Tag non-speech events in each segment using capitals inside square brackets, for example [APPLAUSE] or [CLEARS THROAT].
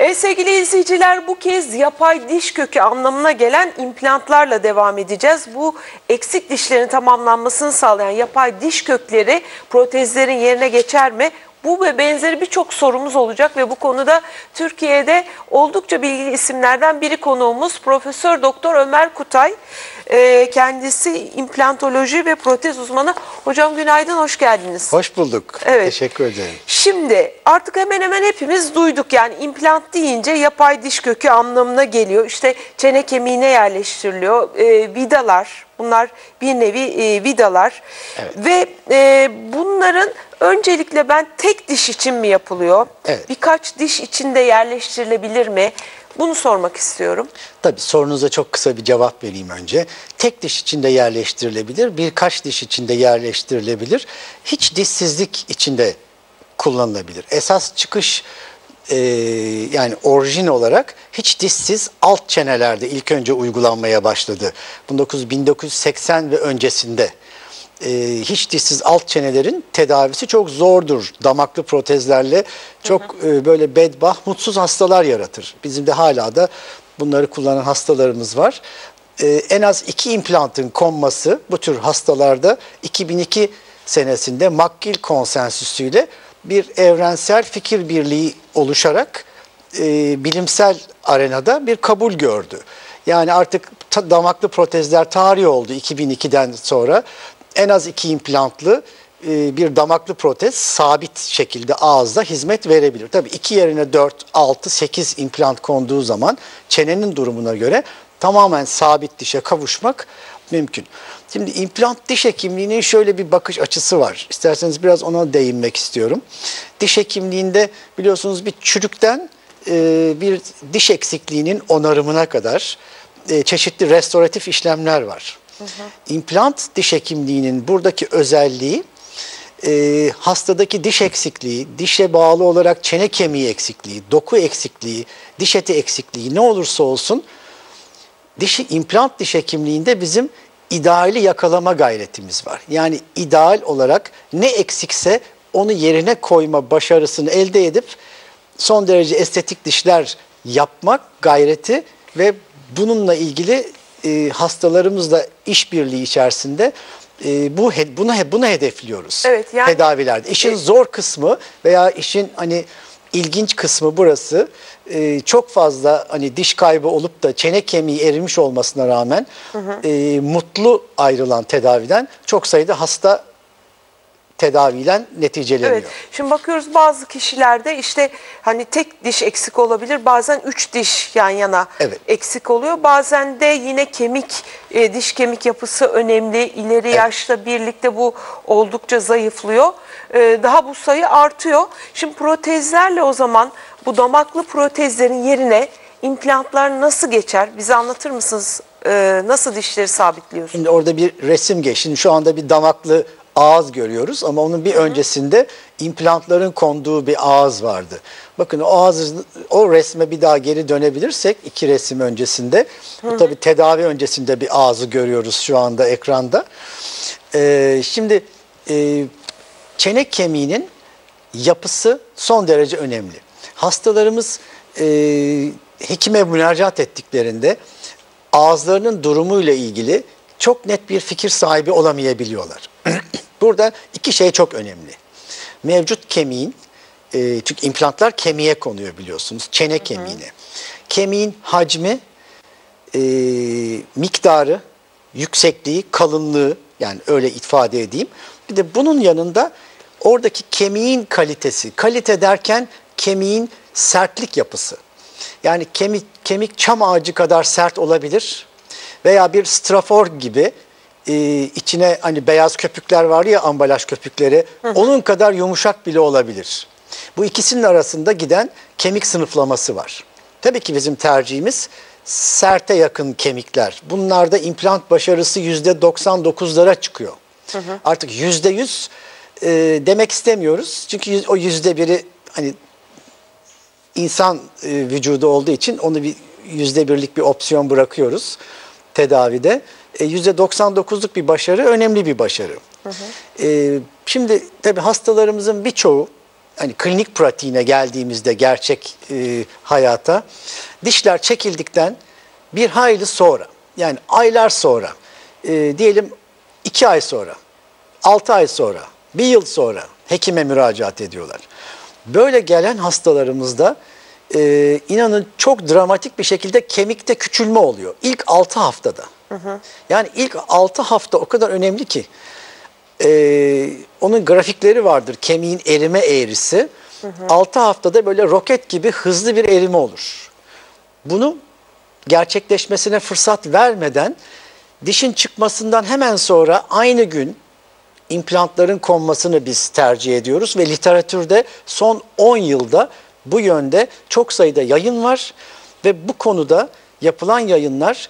E, sevgili izleyiciler bu kez yapay diş kökü anlamına gelen implantlarla devam edeceğiz. Bu eksik dişlerin tamamlanmasını sağlayan yapay diş kökleri protezlerin yerine geçer mi? Bu ve benzeri birçok sorumuz olacak ve bu konuda Türkiye'de oldukça bilgili isimlerden biri konuğumuz Profesör Doktor Ömer Kutay. Ee, kendisi implantoloji ve protez uzmanı. Hocam günaydın, hoş geldiniz. Hoş bulduk. Evet. Teşekkür ederim. Şimdi artık hemen hemen hepimiz duyduk yani implant deyince yapay diş kökü anlamına geliyor. İşte çene kemiğine yerleştiriliyor. Ee, vidalar bunlar bir nevi e, vidalar Evet. ve e, bunların öncelikle ben tek diş için mi yapılıyor? Evet. Birkaç diş içinde yerleştirilebilir mi? Bunu sormak istiyorum. Tabii sorunuza çok kısa bir cevap vereyim önce. Tek diş içinde yerleştirilebilir, birkaç diş içinde yerleştirilebilir. Hiç dişsizlik içinde kullanılabilir. Esas çıkış e, yani orijin olarak hiç dişsiz alt çenelerde ilk önce uygulanmaya başladı. 19, 1980 ve öncesinde e, hiç dişsiz alt çenelerin tedavisi çok zordur. Damaklı protezlerle çok e, böyle bedbah, mutsuz hastalar yaratır. Bizim de hala da bunları kullanan hastalarımız var. E, en az iki implantın konması bu tür hastalarda 2002 senesinde McGill konsensüsüyle bir evrensel fikir birliği oluşarak e, bilimsel arenada bir kabul gördü. Yani artık ta- damaklı protezler tarihi oldu 2002'den sonra. En az iki implantlı e, bir damaklı protez sabit şekilde ağızda hizmet verebilir. Tabii iki yerine 4, 6, 8 implant konduğu zaman çenenin durumuna göre tamamen sabit dişe kavuşmak mümkün. Şimdi implant diş hekimliğinin şöyle bir bakış açısı var. İsterseniz biraz ona değinmek istiyorum. Diş hekimliğinde biliyorsunuz bir çürükten e, bir diş eksikliğinin onarımına kadar e, çeşitli restoratif işlemler var. İmplant diş hekimliğinin buradaki özelliği e, hastadaki diş eksikliği, dişe bağlı olarak çene kemiği eksikliği, doku eksikliği, diş eti eksikliği ne olursa olsun diş implant diş hekimliğinde bizim ideali yakalama gayretimiz var. Yani ideal olarak ne eksikse onu yerine koyma başarısını elde edip son derece estetik dişler yapmak gayreti ve bununla ilgili e, hastalarımızla işbirliği içerisinde e, bu he- bunu hedefliyoruz. Evet, yani- tedavilerde. İşin E- zor kısmı veya işin hani ilginç kısmı burası. Ee, çok fazla hani diş kaybı olup da çene kemiği erimiş olmasına rağmen e, mutlu ayrılan tedaviden çok sayıda hasta tedaviyle neticeleniyor. Evet. Şimdi bakıyoruz bazı kişilerde işte hani tek diş eksik olabilir. Bazen üç diş yan yana Evet. eksik oluyor. Bazen de yine kemik, e, diş kemik yapısı önemli. İleri yaşla birlikte bu oldukça zayıflıyor. E, daha bu sayı artıyor. Şimdi protezlerle o zaman bu damaklı protezlerin yerine implantlar nasıl geçer? Bize anlatır mısınız? E, nasıl dişleri sabitliyorsunuz? Şimdi orada bir resim geç. Şimdi şu anda bir damaklı ağız görüyoruz ama onun bir öncesinde implantların konduğu bir ağız vardı. Bakın o ağız, o resme bir daha geri dönebilirsek iki resim öncesinde. Bu tabii tedavi öncesinde bir ağzı görüyoruz şu anda ekranda. Ee, şimdi e, çene kemiğinin yapısı son derece önemli. Hastalarımız e, hekime müracaat ettiklerinde ağızlarının durumuyla ilgili çok net bir fikir sahibi olamayabiliyorlar. [CLEARS THROAT] Burada iki şey çok önemli. Mevcut kemiğin, e, çünkü implantlar kemiğe konuyor biliyorsunuz, çene kemiğine. Kemiğin hacmi, e, miktarı, yüksekliği, kalınlığı yani öyle ifade edeyim. Bir de bunun yanında oradaki kemiğin kalitesi. Kalite derken kemiğin sertlik yapısı. Yani kemik kemik çam ağacı kadar sert olabilir veya bir strafor gibi e, içine hani beyaz köpükler var ya ambalaj köpükleri onun kadar yumuşak bile olabilir. Bu ikisinin arasında giden kemik sınıflaması var. Tabii ki bizim tercihimiz serte yakın kemikler. Bunlarda implant başarısı yüzde 99'lara çıkıyor. Artık yüzde yüz e, demek istemiyoruz. Çünkü o yüzde biri hani insan e, vücudu olduğu için onu bir yüzde birlik bir opsiyon bırakıyoruz tedavide. E, Yüzde 99'luk bir başarı önemli bir başarı. E, şimdi tabii hastalarımızın birçoğu hani klinik pratiğine geldiğimizde gerçek e, hayata dişler çekildikten bir hayli sonra yani aylar sonra e, diyelim iki ay sonra 6 ay sonra, bir yıl sonra hekime müracaat ediyorlar. Böyle gelen hastalarımızda e, inanın çok dramatik bir şekilde kemikte küçülme oluyor. İlk 6 haftada. Yani ilk 6 hafta o kadar önemli ki. E, onun grafikleri vardır. Kemiğin erime eğrisi. Hı. 6 haftada böyle roket gibi hızlı bir erime olur. Bunu gerçekleşmesine fırsat vermeden dişin çıkmasından hemen sonra aynı gün implantların konmasını biz tercih ediyoruz ve literatürde son 10 yılda bu yönde çok sayıda yayın var ve bu konuda yapılan yayınlar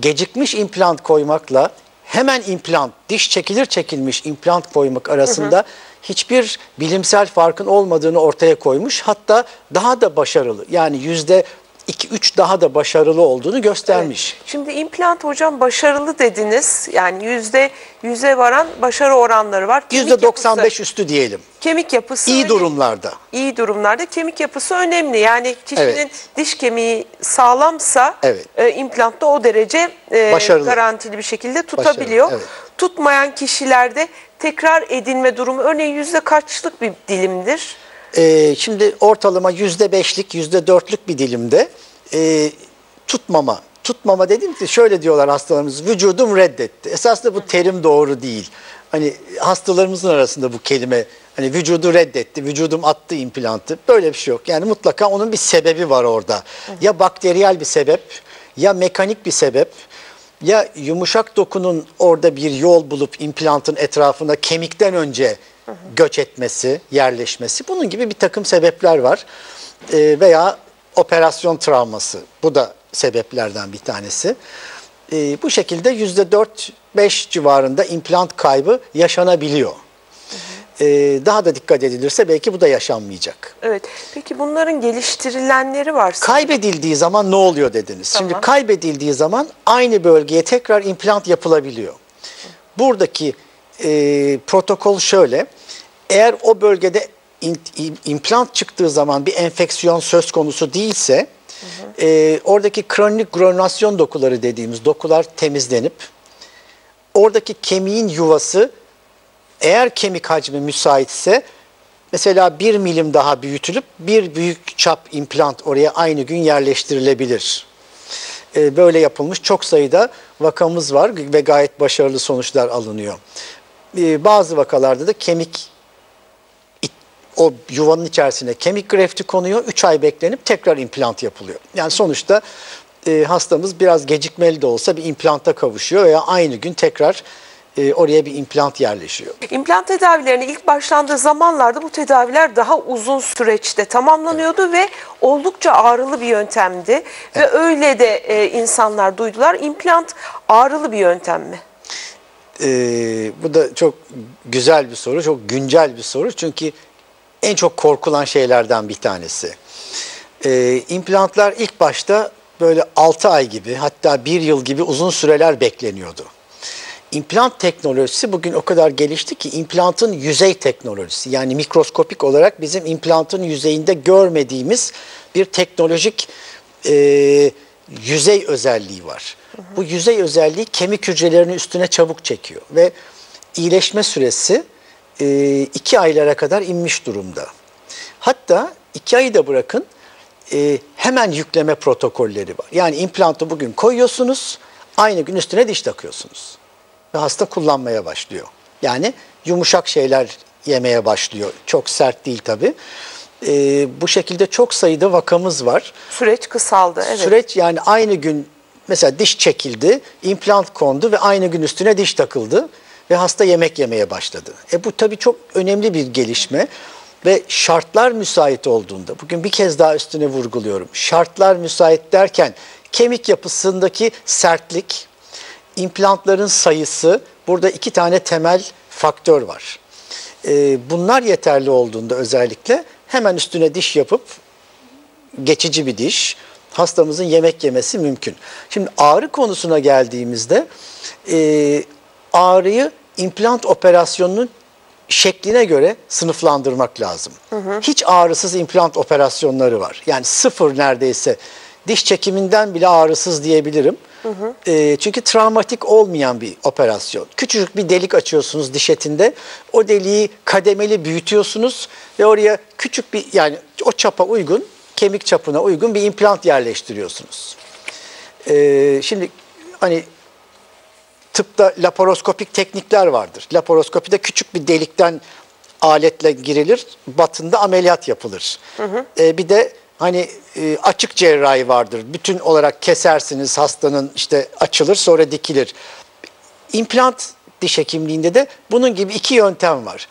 gecikmiş implant koymakla hemen implant, diş çekilir çekilmiş implant koymak arasında hı hı. hiçbir bilimsel farkın olmadığını ortaya koymuş. Hatta daha da başarılı yani yüzde 2-3 daha da başarılı olduğunu göstermiş. Evet. Şimdi implant hocam başarılı dediniz. Yani yüzde yüze varan başarı oranları var. Yüzde 95 yapısı, üstü diyelim. Kemik yapısı iyi durumlarda. İyi durumlarda kemik yapısı önemli. Yani kişinin evet. diş kemiği sağlamsa evet. e, implant da o derece e, başarılı. garantili bir şekilde tutabiliyor. Başarılı, evet. Tutmayan kişilerde tekrar edinme durumu örneğin yüzde kaçlık bir dilimdir? E, şimdi ortalama yüzde beşlik, yüzde dörtlük bir dilimde e, tutmama. Tutmama dedim ki şöyle diyorlar hastalarımız vücudum reddetti. Esasında bu terim doğru değil. Hani hastalarımızın arasında bu kelime hani vücudu reddetti, vücudum attı implantı. Böyle bir şey yok. Yani mutlaka onun bir sebebi var orada. Ya bakteriyel bir sebep, ya mekanik bir sebep, ya yumuşak dokunun orada bir yol bulup implantın etrafında kemikten önce göç etmesi, yerleşmesi bunun gibi bir takım sebepler var. E, veya operasyon travması bu da sebeplerden bir tanesi. E, bu şekilde yüzde 4-5 civarında implant kaybı yaşanabiliyor. Ee, daha da dikkat edilirse belki bu da yaşanmayacak. Evet. Peki bunların geliştirilenleri var. Kaybedildiği zaman ne oluyor dediniz. Tamam. Şimdi kaybedildiği zaman aynı bölgeye tekrar implant yapılabiliyor. Buradaki e, protokol şöyle. Eğer o bölgede in, implant çıktığı zaman bir enfeksiyon söz konusu değilse hı hı. E, oradaki kronik granülasyon dokuları dediğimiz dokular temizlenip oradaki kemiğin yuvası eğer kemik hacmi müsaitse mesela bir milim daha büyütülüp bir büyük çap implant oraya aynı gün yerleştirilebilir. E, böyle yapılmış çok sayıda vakamız var ve gayet başarılı sonuçlar alınıyor. E, bazı vakalarda da kemik o yuvanın içerisine kemik grefti konuyor. 3 ay beklenip tekrar implant yapılıyor. Yani sonuçta e, hastamız biraz gecikmeli de olsa bir implanta kavuşuyor veya aynı gün tekrar e, oraya bir implant yerleşiyor. İmplant tedavilerine ilk başlandığı zamanlarda bu tedaviler daha uzun süreçte tamamlanıyordu evet. ve oldukça ağrılı bir yöntemdi. Evet. Ve öyle de e, insanlar duydular. İmplant ağrılı bir yöntem mi? Ee, bu da çok güzel bir soru, çok güncel bir soru. Çünkü en çok korkulan şeylerden bir tanesi. Ee, implantlar ilk başta böyle 6 ay gibi hatta 1 yıl gibi uzun süreler bekleniyordu. İmplant teknolojisi bugün o kadar gelişti ki implantın yüzey teknolojisi yani mikroskopik olarak bizim implantın yüzeyinde görmediğimiz bir teknolojik e, yüzey özelliği var. Bu yüzey özelliği kemik hücrelerini üstüne çabuk çekiyor ve iyileşme süresi e, iki aylara kadar inmiş durumda. Hatta iki ayı da bırakın e, hemen yükleme protokolleri var. Yani implantı bugün koyuyorsunuz, aynı gün üstüne diş takıyorsunuz. Ve hasta kullanmaya başlıyor. Yani yumuşak şeyler yemeye başlıyor. Çok sert değil tabii. E, bu şekilde çok sayıda vakamız var. Süreç kısaldı. Evet. Süreç yani aynı gün mesela diş çekildi, implant kondu ve aynı gün üstüne diş takıldı ve hasta yemek yemeye başladı. E bu tabii çok önemli bir gelişme ve şartlar müsait olduğunda, bugün bir kez daha üstüne vurguluyorum. Şartlar müsait derken kemik yapısındaki sertlik, implantların sayısı, burada iki tane temel faktör var. E, bunlar yeterli olduğunda özellikle hemen üstüne diş yapıp geçici bir diş, hastamızın yemek yemesi mümkün. Şimdi ağrı konusuna geldiğimizde e, ağrıyı implant operasyonunun şekline göre sınıflandırmak lazım. Hiç ağrısız implant operasyonları var. Yani sıfır neredeyse. Diş çekiminden bile ağrısız diyebilirim. E, çünkü travmatik olmayan bir operasyon. Küçücük bir delik açıyorsunuz diş etinde. O deliği kademeli büyütüyorsunuz ve oraya küçük bir yani o çapa uygun, kemik çapına uygun bir implant yerleştiriyorsunuz. E, şimdi hani tıpta laparoskopik teknikler vardır. Laparoskopide küçük bir delikten aletle girilir, batında ameliyat yapılır. Hı hı. E, bir de hani e, açık cerrahi vardır. Bütün olarak kesersiniz hastanın işte açılır sonra dikilir. İmplant diş hekimliğinde de bunun gibi iki yöntem var.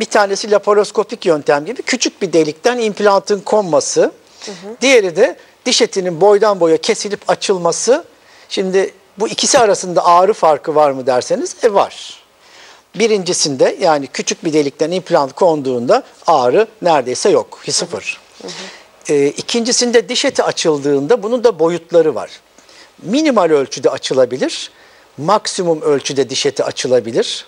Bir tanesi laparoskopik yöntem gibi küçük bir delikten implantın konması. Hı hı. Diğeri de diş etinin boydan boya kesilip açılması. Şimdi bu ikisi arasında ağrı farkı var mı derseniz e var. Birincisinde yani küçük bir delikten implant konduğunda ağrı neredeyse yok. Sıfır. Hı hı. E, ikincisinde diş eti açıldığında bunun da boyutları var. Minimal ölçüde açılabilir, maksimum ölçüde diş eti açılabilir.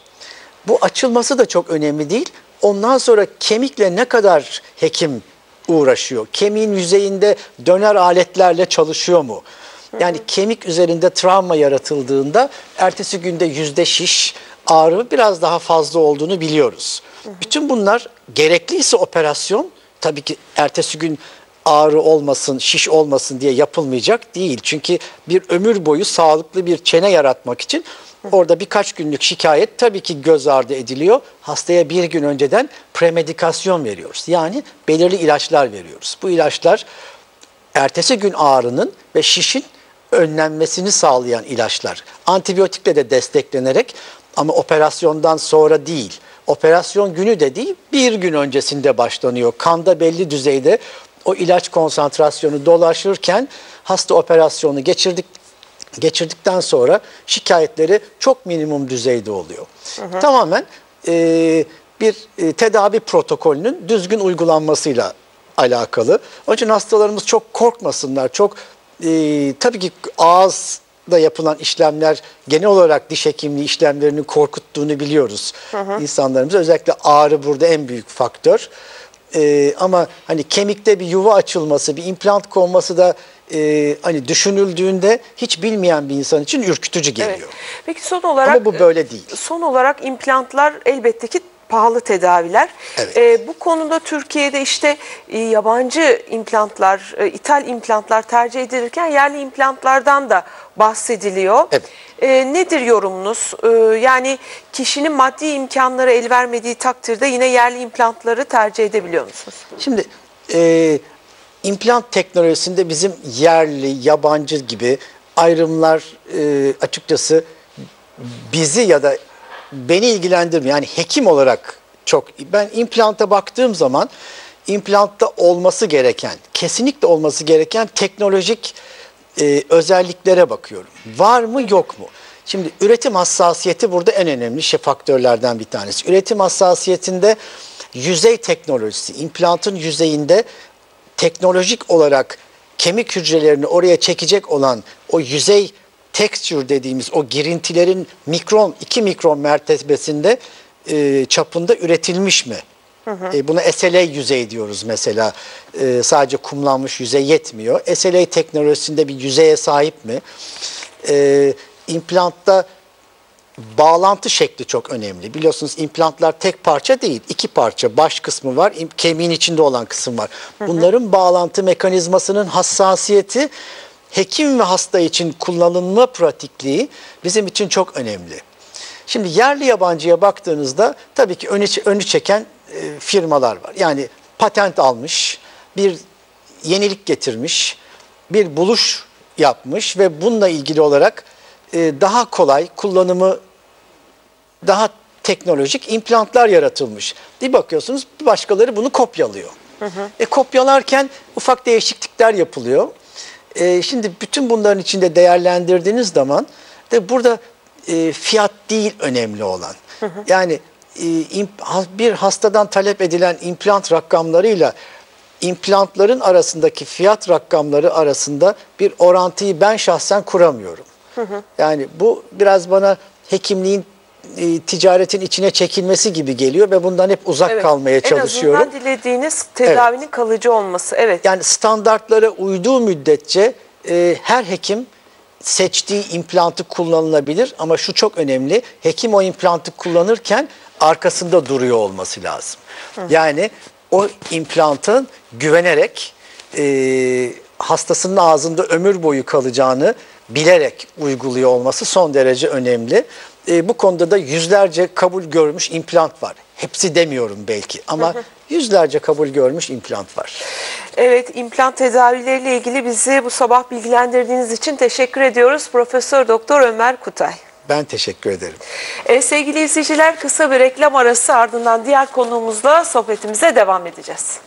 Bu açılması da çok önemli değil. Ondan sonra kemikle ne kadar hekim uğraşıyor? Kemiğin yüzeyinde döner aletlerle çalışıyor mu? Yani kemik üzerinde travma yaratıldığında ertesi günde yüzde şiş, ağrı biraz daha fazla olduğunu biliyoruz. Bütün bunlar gerekliyse operasyon tabii ki ertesi gün ağrı olmasın, şiş olmasın diye yapılmayacak değil. Çünkü bir ömür boyu sağlıklı bir çene yaratmak için orada birkaç günlük şikayet tabii ki göz ardı ediliyor. Hastaya bir gün önceden premedikasyon veriyoruz. Yani belirli ilaçlar veriyoruz. Bu ilaçlar ertesi gün ağrının ve şişin önlenmesini sağlayan ilaçlar. Antibiyotikle de desteklenerek ama operasyondan sonra değil. Operasyon günü de değil, bir gün öncesinde başlanıyor. Kanda belli düzeyde o ilaç konsantrasyonu dolaşırken hasta operasyonu geçirdik geçirdikten sonra şikayetleri çok minimum düzeyde oluyor. Hı hı. Tamamen e, bir e, tedavi protokolünün düzgün uygulanmasıyla alakalı. Onun için hastalarımız çok korkmasınlar. Çok e, tabii ki ağızda yapılan işlemler genel olarak diş hekimliği işlemlerinin korkuttuğunu biliyoruz hı hı. insanlarımız. Özellikle ağrı burada en büyük faktör. E, ama hani kemikte bir yuva açılması, bir implant konması da e, hani düşünüldüğünde hiç bilmeyen bir insan için ürkütücü geliyor. Evet. Peki son olarak Ama bu böyle değil. Son olarak implantlar elbette ki pahalı tedaviler. Evet. E, bu konuda Türkiye'de işte e, yabancı implantlar, e, ithal implantlar tercih edilirken yerli implantlardan da bahsediliyor. Evet. E, nedir yorumunuz? E, yani kişinin maddi imkanları el vermediği takdirde yine yerli implantları tercih edebiliyor musunuz? Şimdi e, implant teknolojisinde bizim yerli, yabancı gibi ayrımlar e, açıkçası bizi ya da beni ilgilendirmiyor. Yani hekim olarak çok ben implanta baktığım zaman implantta olması gereken, kesinlikle olması gereken teknolojik e, özelliklere bakıyorum. Var mı yok mu? Şimdi üretim hassasiyeti burada en önemli şey faktörlerden bir tanesi. Üretim hassasiyetinde yüzey teknolojisi, implantın yüzeyinde teknolojik olarak kemik hücrelerini oraya çekecek olan o yüzey texture dediğimiz o girintilerin mikron, 2 mikron mertebesinde e, çapında üretilmiş mi? Hı hı. E, buna SLA yüzey diyoruz mesela. E, sadece kumlanmış yüzey yetmiyor. SLA teknolojisinde bir yüzeye sahip mi? E, implantta bağlantı şekli çok önemli. Biliyorsunuz implantlar tek parça değil, iki parça. Baş kısmı var, kemiğin içinde olan kısım var. Bunların hı hı. bağlantı mekanizmasının hassasiyeti hekim ve hasta için kullanılma pratikliği bizim için çok önemli. Şimdi yerli yabancıya baktığınızda tabii ki önü, önü çeken e, firmalar var. Yani patent almış, bir yenilik getirmiş, bir buluş yapmış ve bununla ilgili olarak e, daha kolay kullanımı daha teknolojik implantlar yaratılmış. Bir bakıyorsunuz başkaları bunu kopyalıyor. Hı hı. E, kopyalarken ufak değişiklikler yapılıyor. E, şimdi bütün bunların içinde değerlendirdiğiniz zaman de burada e, fiyat değil önemli olan. Hı hı. Yani e, bir hastadan talep edilen implant rakamlarıyla implantların arasındaki fiyat rakamları arasında bir orantıyı ben şahsen kuramıyorum. Hı hı. Yani bu biraz bana hekimliğin e, ticaretin içine çekilmesi gibi geliyor ve bundan hep uzak Evet. kalmaya çalışıyorum. En azından dilediğiniz tedavinin kalıcı olması. Evet. Yani standartlara uyduğu müddetçe e, her hekim seçtiği implantı kullanılabilir ama şu çok önemli. Hekim o implantı kullanırken arkasında duruyor olması lazım. Yani o implantın güvenerek e, hastasının ağzında ömür boyu kalacağını bilerek uyguluyor olması son derece önemli. E, bu konuda da yüzlerce kabul görmüş implant var. Hepsi demiyorum belki ama yüzlerce kabul görmüş implant var. Evet, implant tedavileriyle ilgili bizi bu sabah bilgilendirdiğiniz için teşekkür ediyoruz. Profesör Doktor Ömer Kutay. Ben teşekkür ederim. Ee, sevgili izleyiciler kısa bir reklam arası ardından diğer konuğumuzla sohbetimize devam edeceğiz.